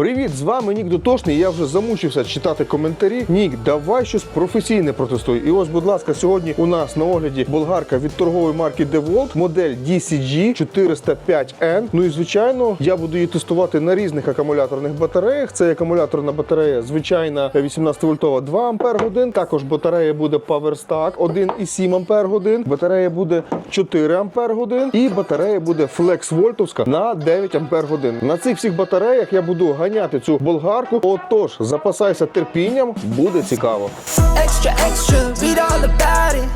Привіт, з вами Нік Дотошний. Я вже замучився читати коментарі. Нік, давай щось професійне протестуй. І ось, будь ласка, сьогодні у нас на огляді болгарка від торгової марки DeWalt, модель DCG 405N. Ну і звичайно, я буду її тестувати на різних акумуляторних батареях. Це акумуляторна батарея, звичайна 18 вольтова 2 Ампер годин. Також батарея буде PowerStack 1,7 Ампер годин. Батарея буде 4 Ампер годин. І батарея буде Flex Вольтовська на 9 Ампер годин. На цих всіх батареях я буду ганяти цю болгарку. Отож, запасайся терпінням, буде цікаво. Extra, extra, read all about it.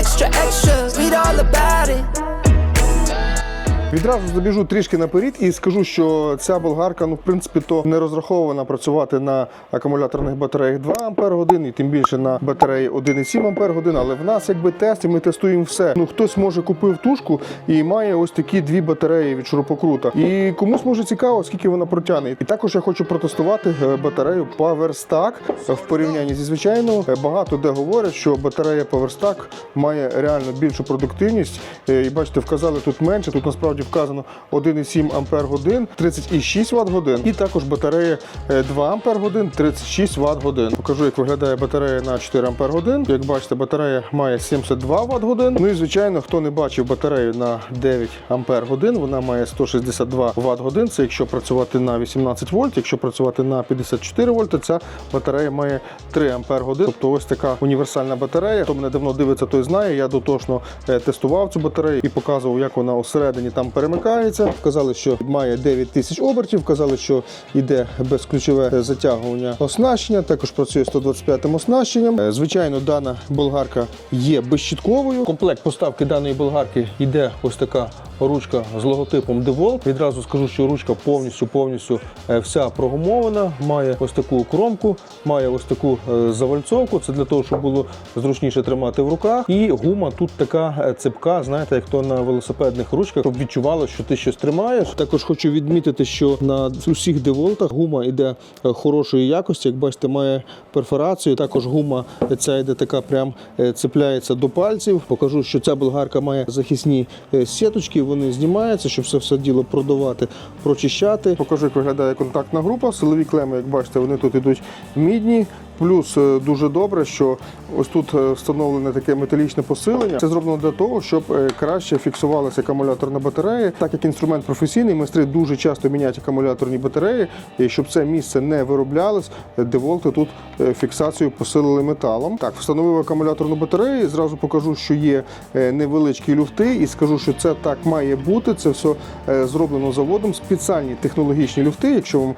Extra, extra, read all about it. Відразу забіжу трішки наперед і скажу, що ця болгарка, ну в принципі, то не розрахована працювати на акумуляторних батареях 2 Ампер годин і тим більше на батареї 1,7 Ампер годин. Але в нас якби тест, і ми тестуємо все. Ну хтось може купив тушку і має ось такі дві батареї від шурупокрута. І комусь може цікаво, скільки вона протягне. І також я хочу протестувати е, батарею PowerStack в порівнянні зі звичайною. Е, Багато де говорять, що батарея PowerStack має реально більшу продуктивність. Е, І бачите, вказали тут менше. Тут насправді вказано 1,7 Ампер годин, 36 Вт годин. І також батарея е, 2 Ампер годин, 36 Вт годин. Покажу, як виглядає батарея на 4 Ампер. Як бачите, батарея має 72 Вт годин. Ну і звичайно, хто не бачив батарею на 9 Ампер годин, вона має 162 Вт годин. Це якщо працювати на 18 вольт, якщо працювати на 54 вольти, ця батарея має 3 Ампер годин. Тобто ось така універсальна батарея. Хто мене давно дивиться, той знає. Я дотошно е, тестував цю батарею і показував, як вона усередині там перемикається. Казали, що має 9 тисяч обертів. Казали, що йде безключове затягування оснащення. Також працює 125-м оснащенням. Е, Звичайно, дана болгарка є безщітковою. Комплект поставки даної болгарки йде ось така ручка з логотипом DeWalt. Відразу скажу, що ручка повністю повністю е, вся прогумована. Має ось таку кромку, має ось таку е, завальцовку. Це для того, щоб було зручніше тримати в руках. І гума тут така цепка, знаєте, як то на велосипедних ручках, щоб відчувало, що ти щось тримаєш. Також хочу відмітити, що на усіх деволтах гума йде е, хорошої якості. Як бачите, має перфорацію. Також гума ця йде така, прям е, цепляється до пальців. Покажу, що ця болгарка має захисні е, сіточки. Вони знімаються, щоб це все діло продавати, прочищати. Покажу, як виглядає контактна група. Силові клеми, як бачите, вони тут ідуть мідні. Плюс е, дуже добре, що ось тут е, встановлене таке металічне посилення. Це зроблено для того, щоб е, краще фіксувалася акумуляторна батарея. Так як інструмент професійний, майстри дуже часто міняють акумуляторні батареї, і щоб це місце не вироблялось, деволти тут фіксацію посилили металом. Так, встановив акумуляторну батарею. Зразу покажу, що є невеличкі люфти, і скажу, що це так має бути. Це все зроблено заводом. Спеціальні технологічні люфти, якщо вам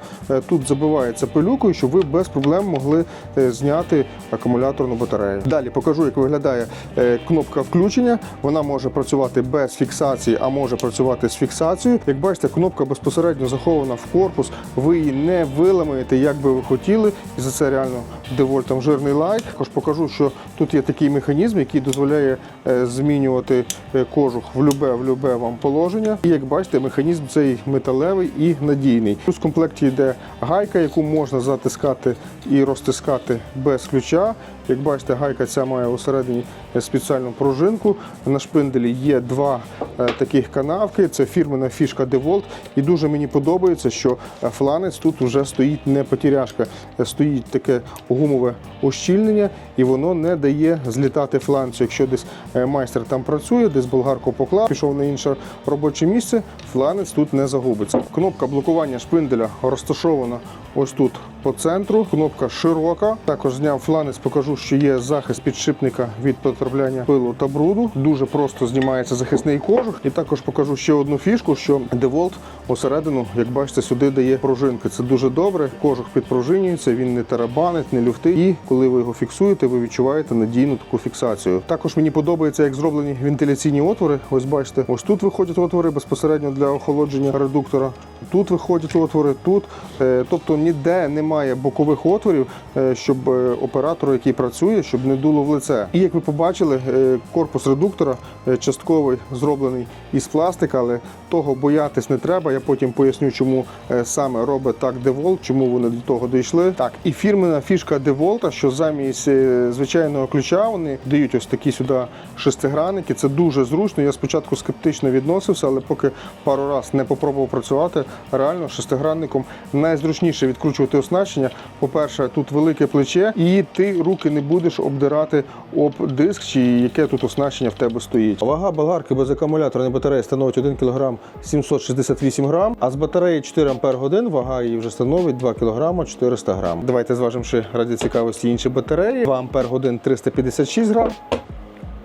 тут забивається пилюкою, щоб ви без проблем могли зняти акумуляторну батарею. Далі покажу, як виглядає е, кнопка включення. Вона може працювати без фіксації, а може працювати з фіксацією. Як бачите, кнопка безпосередньо захована в корпус. Ви її не виламаєте, як би ви хотіли. І за це реально девольтом жирний лайк. Також покажу, що тут є такий механізм, який дозволяє е, змінювати е, кожух в любе в любе вам положення. І як бачите, механізм цей металевий і надійний. Плюс в комплекті йде гайка, яку можна затискати і розтискати без ключа. Як бачите, гайка ця має усередині спеціальну пружинку. На шпинделі є два е, таких канавки. Це фірмена фішка DeWalt. І дуже мені подобається, що е, фланець тут вже стоїть не потіряшка. Е, Стоїть таке гумове ущільнення, і воно не дає злітати фланцю. Якщо десь майстер там працює, десь болгарку поклав, пішов на інше робоче місце, фланець тут не загубиться. Кнопка блокування шпинделя розташована ось тут по центру. Кнопка широка. Також зняв фланець, покажу, що є захист підшипника від потрапляння пилу та бруду. Дуже просто знімається захисний кожух. І також покажу ще одну фішку, що DeWalt усередину, як бачите, сюди дає пружинки. Це дуже добре. Кожух підпружинюється, він не тарабанить, не люфти. І коли ви його фіксуєте, ви відчуваєте надійну таку фіксацію. Також мені подобається, як зроблені вентиляційні отвори. Ось бачите, ось тут виходять отвори безпосередньо для охолодження редуктора. Тут виходять отвори, тут. Е, Тобто ніде немає бокових отворів, е, щоб е, оператор, який працює, щоб не дуло в лице. І як ви побачили, е, корпус редуктора е, частковий зроблений із пластика, але того боятись не треба. Я потім поясню, чому е, саме робить так DeWalt, чому вони до того дійшли. Так, і фірмена фішка DeWalt, що замість звичайного ключа вони дають ось такі сюди шестигранники. Це дуже зручно. Я спочатку скептично відносився, але поки пару раз не попробував працювати, реально шестигранником найзручніше відкручувати оснащення. По-перше, тут велике плече, і ти руки не будеш обдирати об диск, чи яке тут оснащення в тебе стоїть. Вага болгарки без акумуляторної батареї становить 1 кг 768 грам, а з батареї 4 Ампер годин вага її вже становить 2 кг 400 грам. Давайте зважимо ще раді цікавості інші батареї. 2 Ампер годин 356 грам.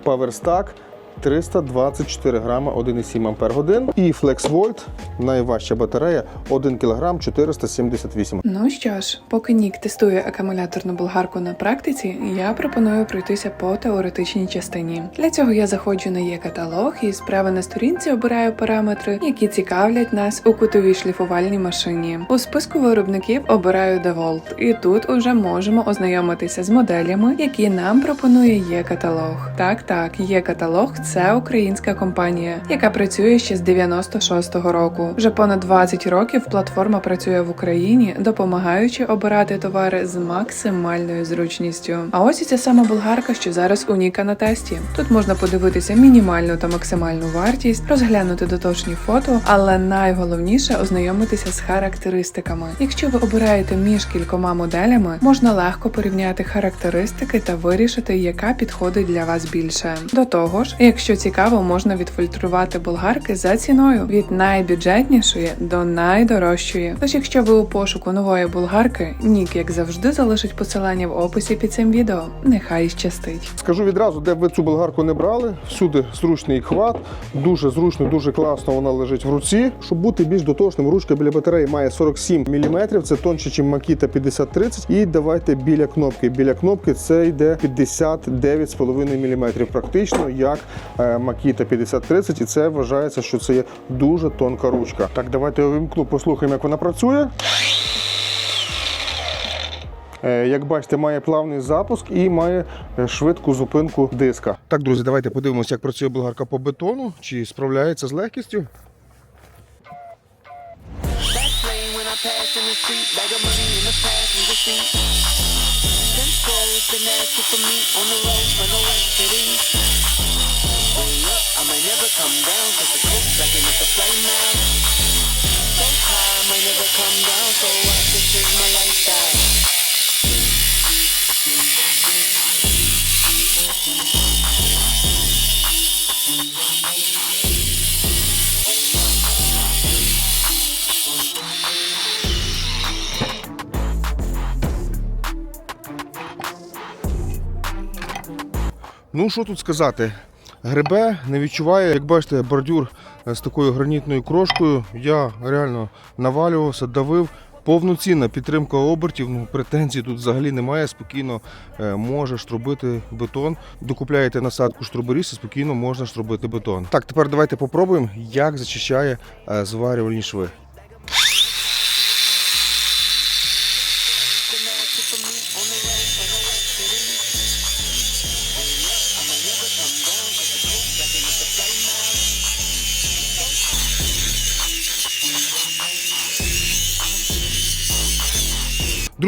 PowerStack 324 грама 1,7 Ампер годин. І FlexVolt, найважча батарея 1 кг 478 Ну що ж, поки Нік тестує акумуляторну болгарку на практиці, я пропоную пройтися по теоретичній частині. Для цього я заходжу на є каталог і справа на сторінці обираю параметри, які цікавлять нас у кутовій шліфувальній машині. У списку виробників обираю DeWalt, і тут уже можемо ознайомитися з моделями, які нам пропонує є каталог. Так, так, є каталог це українська компанія, яка працює ще з 96-го року. Вже понад 20 років платформа працює в Україні, допомагаючи обирати товари з максимальною зручністю. А ось і ця сама болгарка, що зараз у Ніка на тесті. Тут можна подивитися мінімальну та максимальну вартість, розглянути доточні фото, але найголовніше ознайомитися з характеристиками. Якщо ви обираєте між кількома моделями, можна легко порівняти характеристики та вирішити, яка підходить для вас більше. До того ж, якщо цікаво, можна відфільтрувати болгарки за ціною від найбюджетнішої до найдорожчої. Тож, якщо ви у пошуку нової болгарки, Нік, як завжди, залишить посилання в описі під цим відео. Нехай щастить. Скажу відразу, де б ви цю болгарку не брали, всюди зручний хват, дуже зручно, дуже класно вона лежить в руці. Щоб бути більш дотошним, ручка біля батареї має 47 мм, це тонше, ніж Makita 5030. І давайте біля кнопки. Біля кнопки це йде 59,5 мм, практично як Makita 5030, і це вважається, що це є дуже тонка ручка. Так, давайте я послухаємо, як вона працює. Е, Як бачите, має плавний запуск і має е, швидку зупинку диска. Так, друзі, давайте подивимося, як працює болгарка по бетону, чи справляється з легкістю. The the. Control's been asking for me on the road no west to the up, I might never come down, cause the coast backing up the flame now. So high, I might never come down, so I can change my lifestyle. Ну, що тут сказати? Грибе не відчуває, як бачите, бордюр е, з такою гранітною крошкою. Я реально навалювався, давив. Повноцінна підтримка обертів, ну претензій тут взагалі немає. Спокійно е, можеш робити бетон. Докупляєте насадку штроборіз і спокійно можна штробити бетон. Так, тепер давайте попробуємо, як зачищає е, зварювальні шви.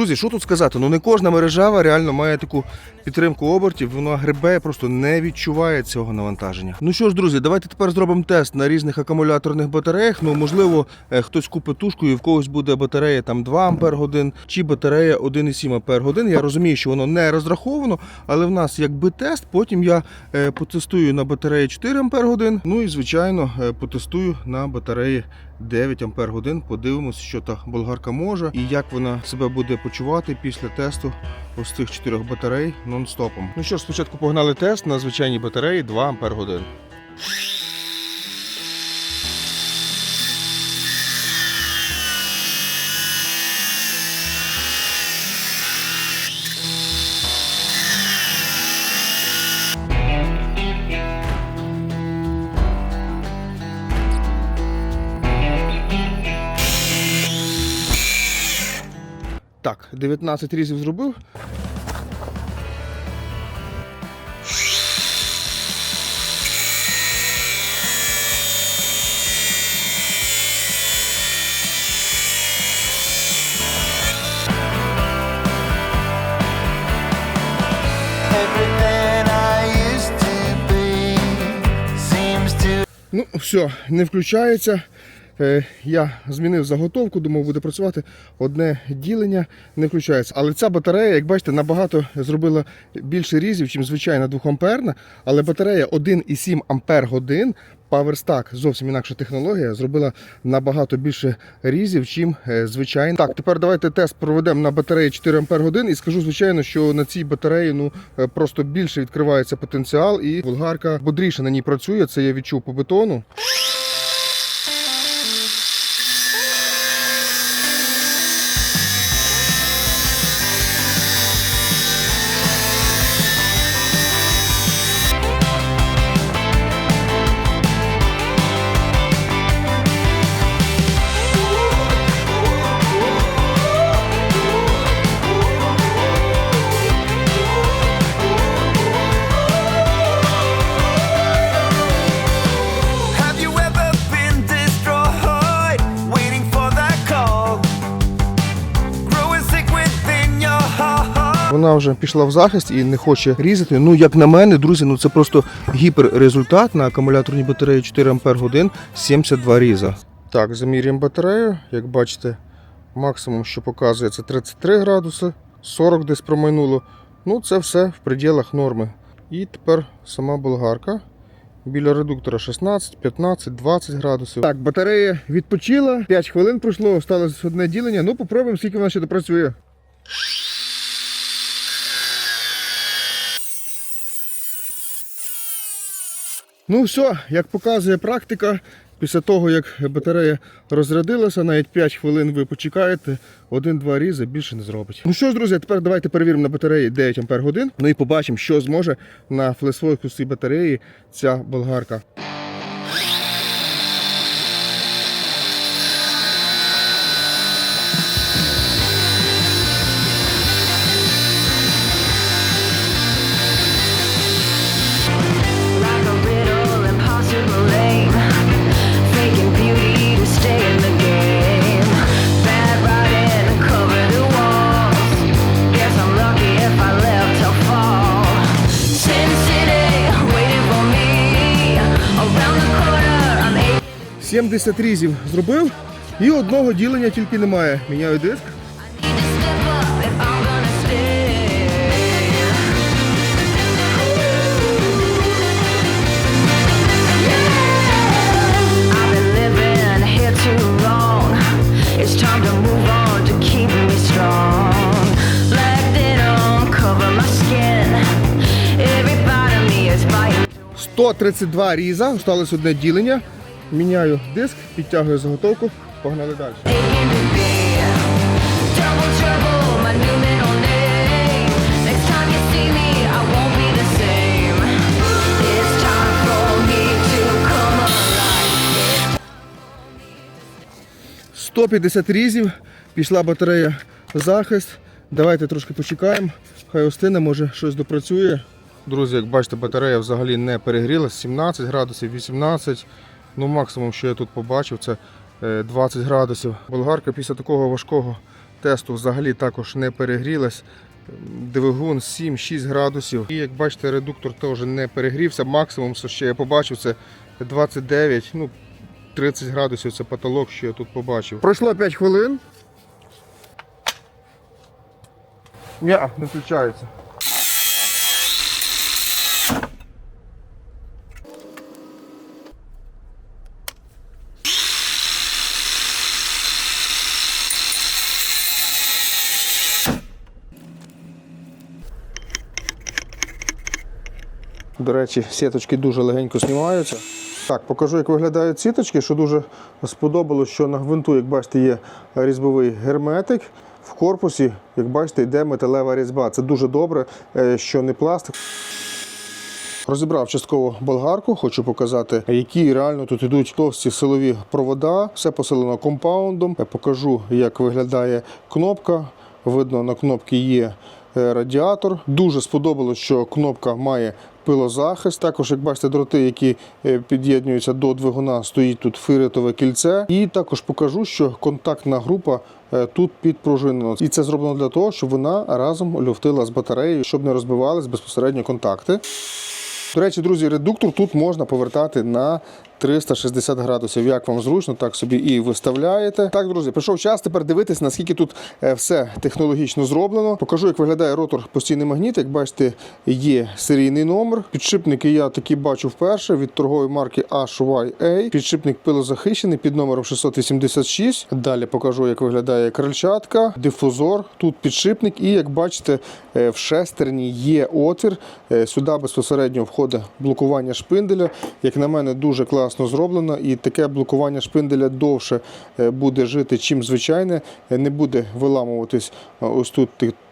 Друзі, що тут сказати? Ну не кожна мережава реально має таку підтримку обертів, вона грибе, просто не відчуває цього навантаження. Ну що ж, друзі, давайте тепер зробимо тест на різних акумуляторних батареях. Ну можливо, е, хтось купить тушку і в когось буде батарея там 2 Ампер годин чи батарея 1,7 Ампер годин. Я розумію, що воно не розраховано, але в нас якби тест. Потім я е, потестую на батареї 4 Ампер годин. Ну і звичайно е, потестую на батареї 9 Ампер годин. Подивимось, що та болгарка може і як вона себе буде почувати після тесту ось цих чотирьох батарей нон-стопом. Ну що ж, спочатку погнали тест на звичайній батареї 2 Ампер годин. Так, 19 різів зробив. Ну, все, не включається. Е, Я змінив заготовку, думав, буде працювати. Одне ділення не включається. Але ця батарея, як бачите, набагато зробила більше різів, ніж звичайна 2 амперна. Але батарея 1,7 ампер годин. PowerStack, зовсім інакша технологія, зробила набагато більше різів, чим е, звичайно. Так, тепер давайте тест проведемо на батареї 4 ампер годин і скажу, звичайно, що на цій батареї ну е, просто більше відкривається потенціал, і болгарка бодріше на ній працює. Це я відчув по бетону. Вона вже пішла в захист і не хоче різати. Ну, як на мене, друзі, ну це просто гіперрезультат на акумуляторній батареї 4 Ампер годин 72 різа. Так, замірюємо батарею. Як бачите, максимум, що показує, це 33 градуси, 40 десь промайнуло. Ну, це все в пределах норми. І тепер сама болгарка. Біля редуктора 16, 15, 20 градусів. Так, батарея відпочила, 5 хвилин пройшло, осталось одне ділення. Ну, попробуємо, скільки вона ще допрацює. Ну все, як показує практика, після того як батарея розрядилася, навіть 5 хвилин ви почекаєте, один-два різи більше не зробить. Ну що ж, друзі, тепер давайте перевіримо на батареї 9 Ампер годин. Ну і побачимо, що зможе на флесфокусі батареї ця болгарка. 80 різів зробив і одного ділення тільки немає. Міняю диск. Сто 132 різа, осталось одне ділення. Міняю диск, підтягую заготовку, погнали далі. alive. 150 різів, пішла батарея захист. Давайте трошки почекаємо. Хай остине, може щось допрацює. Друзі, як бачите, батарея взагалі не перегрілась. 17 градусів, 18. Ну, максимум, що я тут побачив, це е, 20 градусів. Болгарка після такого важкого тесту взагалі також не перегрілась. Двигун 7-6 градусів. І як бачите, редуктор теж не перегрівся. Максимум, що ще я побачив, це 29. Ну, 30 градусів це потолок, що я тут побачив. Пройшло 5 хвилин. Ні, не включається. До речі, сіточки дуже легенько знімаються. Так, покажу, як виглядають сіточки, що дуже сподобалось, що на гвинту, як бачите, є різьбовий герметик. В корпусі, як бачите, йде металева різьба. Це дуже добре, е, що не пластик. Розібрав частково болгарку, хочу показати, які реально тут йдуть товсті силові провода. Все поселено компаундом. Я покажу, як виглядає кнопка. Видно, на кнопці є е, радіатор. Дуже сподобалось, що кнопка має пилозахист. Також, як бачите, дроти, які е, під'єднуються до двигуна, стоїть тут фиритове кільце. І також покажу, що контактна група е, тут підпружинена. І це зроблено для того, щоб вона разом люфтила з батареєю, щоб не розбивались безпосередньо контакти. До речі, друзі, редуктор тут можна повертати на 360 градусів. Як вам зручно, так собі і виставляєте. Так, друзі, прийшов час тепер дивитись, наскільки тут е, все технологічно зроблено. Покажу, як виглядає ротор постійний магніт. Як бачите, є серійний номер. Підшипники я такі бачу вперше від торгової марки HYA. Підшипник пилозахищений під номером 686. Далі покажу, як виглядає крильчатка, дифузор. Тут підшипник, і як бачите, е, в шестерні є отвір. Е, Сюди безпосередньо входить блокування шпинделя. Як на мене, дуже класно зроблено, і таке блокування шпинделя довше е, буде жити, чим звичайне, Е, не буде виламуватись е, ось тут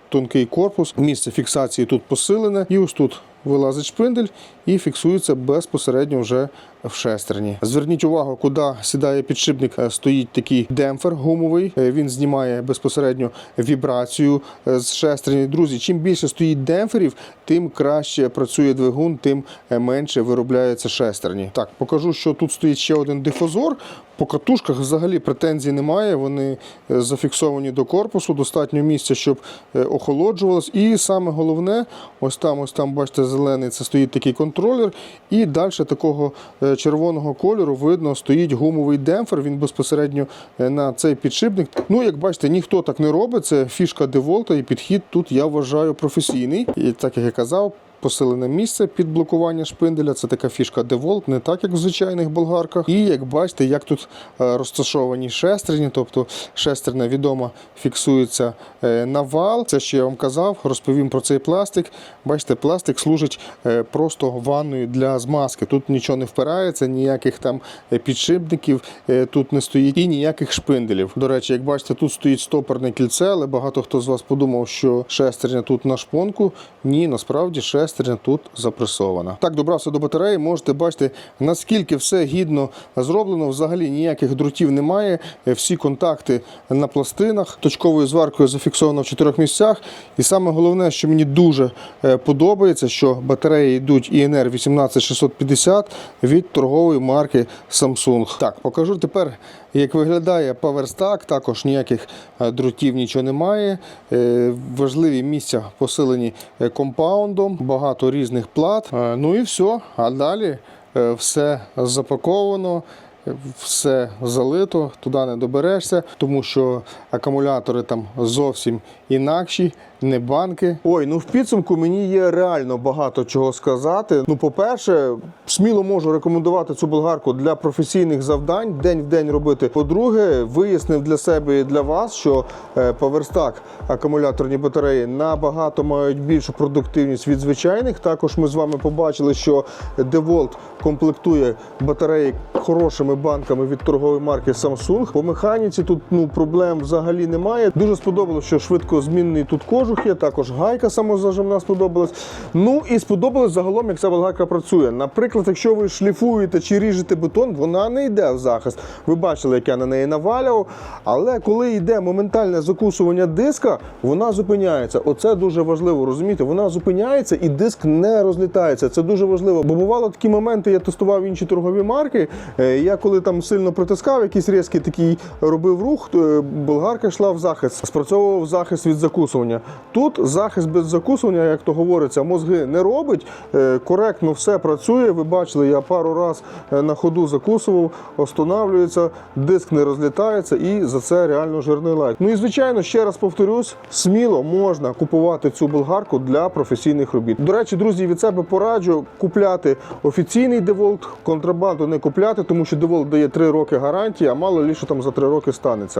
тонкий корпус. Місце фіксації тут посилене, і ось тут вилазить шпиндель і фіксується безпосередньо вже в шестерні. Зверніть увагу, куди сідає підшипник, Е, стоїть такий демпфер гумовий. Е, Він знімає безпосередньо вібрацію е, з шестерні. Друзі, чим більше стоїть демпферів, тим краще працює двигун, тим менше виробляється шестерні. Так, покажу, що тут стоїть ще один дифузор. По катушках взагалі претензій немає. Вони зафіксовані до корпусу, достатньо місця, щоб охолоджувалось. І саме головне, ось там, ось там, бачите, зелений, це стоїть такий контролер. І далі такого червоного кольору видно стоїть гумовий демпфер. Він безпосередньо е, на цей підшипник. Ну, як бачите, ніхто так не робить. Це фішка Деволта, і підхід тут я вважаю професійний. І так як я казав. Посилене місце під блокування шпинделя. Це така фішка DeWalt, не так як в звичайних болгарках. І як бачите, як тут е, розташовані шестерні, тобто шестерня відомо фіксується е, на вал. Це ще я вам казав, розповім про цей пластик. Бачите, пластик служить е, просто ванною для змазки. Тут нічого не впирається, ніяких там підшипників тут не стоїть і ніяких шпинделів. До речі, як бачите, тут стоїть стопорне кільце, але багато хто з вас подумав, що шестерня тут на шпонку. Ні, насправді шестерня тут запресована. Так, добрався до батареї, можете бачити, наскільки все гідно зроблено. Взагалі ніяких друтів немає. Е, Всі контакти на пластинах. Точковою зваркою зафіксовано в чотирьох місцях. І саме головне, що мені дуже е, подобається, що батареї йдуть INR 18650 від торгової марки Samsung. Так, покажу тепер, як виглядає PowerStack. Також ніяких е, друтів нічого немає. Важливі місця посилені компаундом, багато різних плат. Е, Ну і все. А далі е, все запаковано. Все залито, туди не доберешся, тому що акумулятори там зовсім інакші, не банки. Ой, ну в підсумку мені є реально багато чого сказати. Ну, по-перше, сміло можу рекомендувати цю болгарку для професійних завдань, день в день робити. По-друге, вияснив для себе і для вас, що PowerStack акумуляторні батареї набагато мають більшу продуктивність від звичайних. Також ми з вами побачили, що DeWalt комплектує батареї хорошими банками від торгової марки Samsung. По механіці тут ну проблем взагалі немає. Дуже сподобалося, що швидкозмінний тут кожух є. Також гайка самозажимна сподобалась. Ну і сподобалось загалом, як ця болгарка працює. Наприклад, якщо ви шліфуєте чи ріжете бетон, вона не йде в захист. Ви бачили, як я на неї навалював. Але коли йде моментальне закусування диска, вона зупиняється. Оце дуже важливо, розумієте? Вона зупиняється і диск не розлітається. Це дуже важливо. Бо бувало такі моменти, я тестував інші торгові марки. е, Я коли там сильно притискав, якийсь різкий такий робив рух, е, болгарка йшла в захист, спрацьовував захист від закусування. Тут захист без закусування, як то говориться, мозги не робить. е, Коректно все працює. Ви бачили, я пару раз е, на ходу закусував, останавлюється, диск не розлітається, і за це реально жирний лайк. Ну і звичайно, ще раз повторюсь, сміло можна купувати цю болгарку для професійних робіт. До речі, друзі, від себе пораджу купляти офіційний DeWalt, контрабанду не купляти, тому що DeWalt дає 3 роки гарантії, а мало лі там за 3 роки станеться.